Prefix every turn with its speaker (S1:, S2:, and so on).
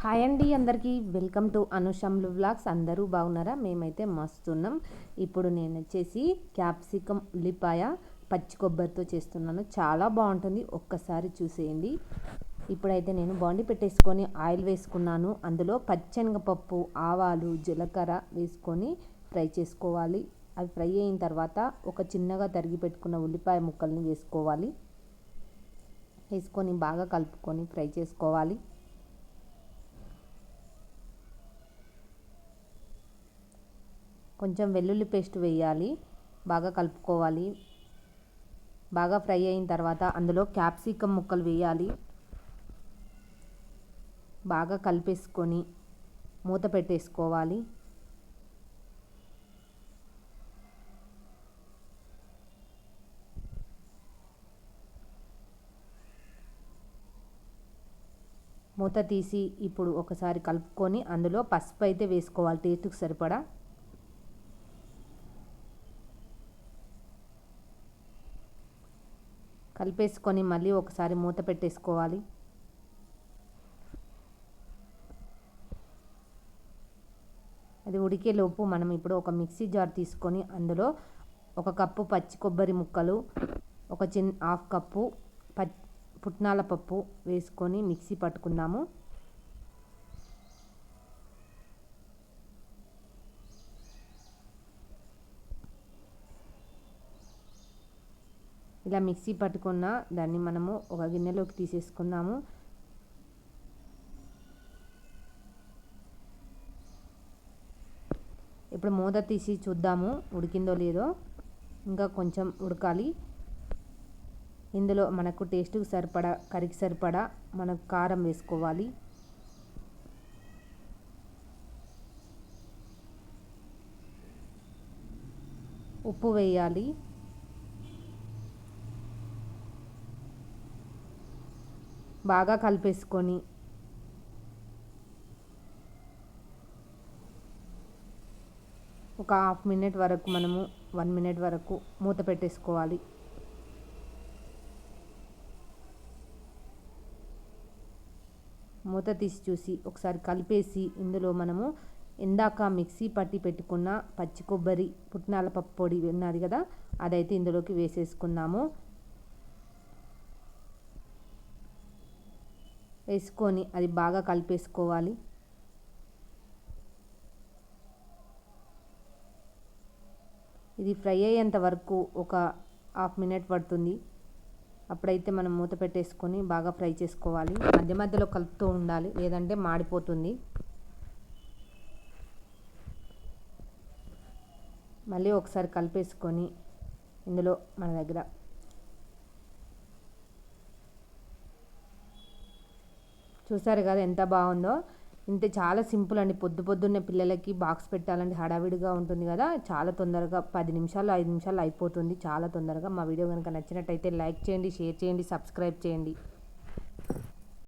S1: Hi అండి అందరికీ. Welcome to అనుషమ్లు వ్లాగ్స్. అందరూ బాగున్నారా? మేమైతే మస్తున్నాం ఇప్పుడు నేను వచ్చేసి క్యాప్సికమ్ ఉల్లిపాయ పచ్చి కొబ్బరితో చేస్తున్నాను. చాలా బాగుంటుంది. ఒక్కసారి చూసేయండి. ఇప్పుడైతే నేను బాండి పెట్టేసుకొని ఆయిల్ వేసుకున్నాను. అందులో పచ్చెనగపప్పు ఆవాలు జీలకర్ర వేసుకొని ఫ్రై చేసుకోవాలి. అవి ఫ్రై అయిన తర్వాత ఒక చిన్నగా తరిగి పెట్టుకున్న ఉల్లిపాయ ముక్కల్ని వేసుకోవాలి. వేసుకొని బాగా కలుపుకొని ఫ్రై చేసుకోవాలి. కొంచెం వెల్లుల్లి పేస్ట్ వేయాలి బాగా కలుపుకోవాలి. బాగా ఫ్రై అయిన తర్వాత అందులో క్యాప్సికమ్ ముక్కలు వేయాలి. బాగా కలిపేసుకొని మూత పెట్టేసుకోవాలి. మూత తీసి ఇప్పుడు ఒకసారి కలుపుకొని అందులో పసుపు అయితే వేసుకోవాలి టేస్ట్కి సరిపడా. కలిపేసుకొని మళ్ళీ ఒకసారి మూత పెట్టేసుకోవాలి. అది ఉడికేలోపు మనం ఇప్పుడు ఒక మిక్సీ జార్ తీసుకొని అందులో ఒక కప్పు పచ్చి కొబ్బరి ముక్కలు ఒక చిన్న హాఫ్ కప్పు ప పుట్నాల పప్పు వేసుకొని మిక్సీ పట్టుకున్నాము ఇలా మిక్సీ పట్టుకున్న దాన్ని మనము ఒక గిన్నెలోకి తీసేసుకున్నాము. ఇప్పుడు మూత తీసి చూద్దాము ఉడికిందో లేదో. ఇంకా కొంచెం ఉడకాలి. ఇందులో మనకు టేస్ట్కి సరిపడా కరికి సరిపడా మనకు కారం వేసుకోవాలి. ఉప్పు వేయాలి. బాగా కలిపేసుకొని ఒక హాఫ్ మినిట్ వరకు మనము వన్ మినిట్ వరకు మూత పెట్టేసుకోవాలి. మూత తీసి చూసి ఒకసారి కలిపేసి ఇందులో మనము ఇందాక మిక్సీ పట్టి పెట్టుకున్న పచ్చి కొబ్బరి పుట్నాల పప్పు పొడి ఉన్నది కదా అదైతే ఇందులోకి వేసేసుకున్నాము. వేసుకొని అది బాగా కలిపేసుకోవాలి. ఇది ఫ్రై అయ్యేంత వరకు ఒక హాఫ్ మినిట్ పడుతుంది. అప్పుడైతే మనం మూత పెట్టేసుకొని బాగా ఫ్రై చేసుకోవాలి. మధ్య మధ్యలో కలుపుతూ ఉండాలి లేదంటే మాడిపోతుంది. మళ్ళీ ఒకసారి కలిపేసుకొని ఇందులో మన దగ్గర చూసారు కదా ఎంత బాగుందో. ఇంతే చాలా సింపుల్ అండి. పొద్దు పొద్దున్నే పిల్లలకి బాక్స్ పెట్టాలంటే హడావిడిగా ఉంటుంది కదా. చాలా తొందరగా పది నిమిషాలు ఐదు నిమిషాలు అయిపోతుంది. చాలా తొందరగా మా వీడియో కనుక నచ్చినట్టయితే లైక్ చేయండి షేర్ చేయండి సబ్స్క్రైబ్ చేయండి.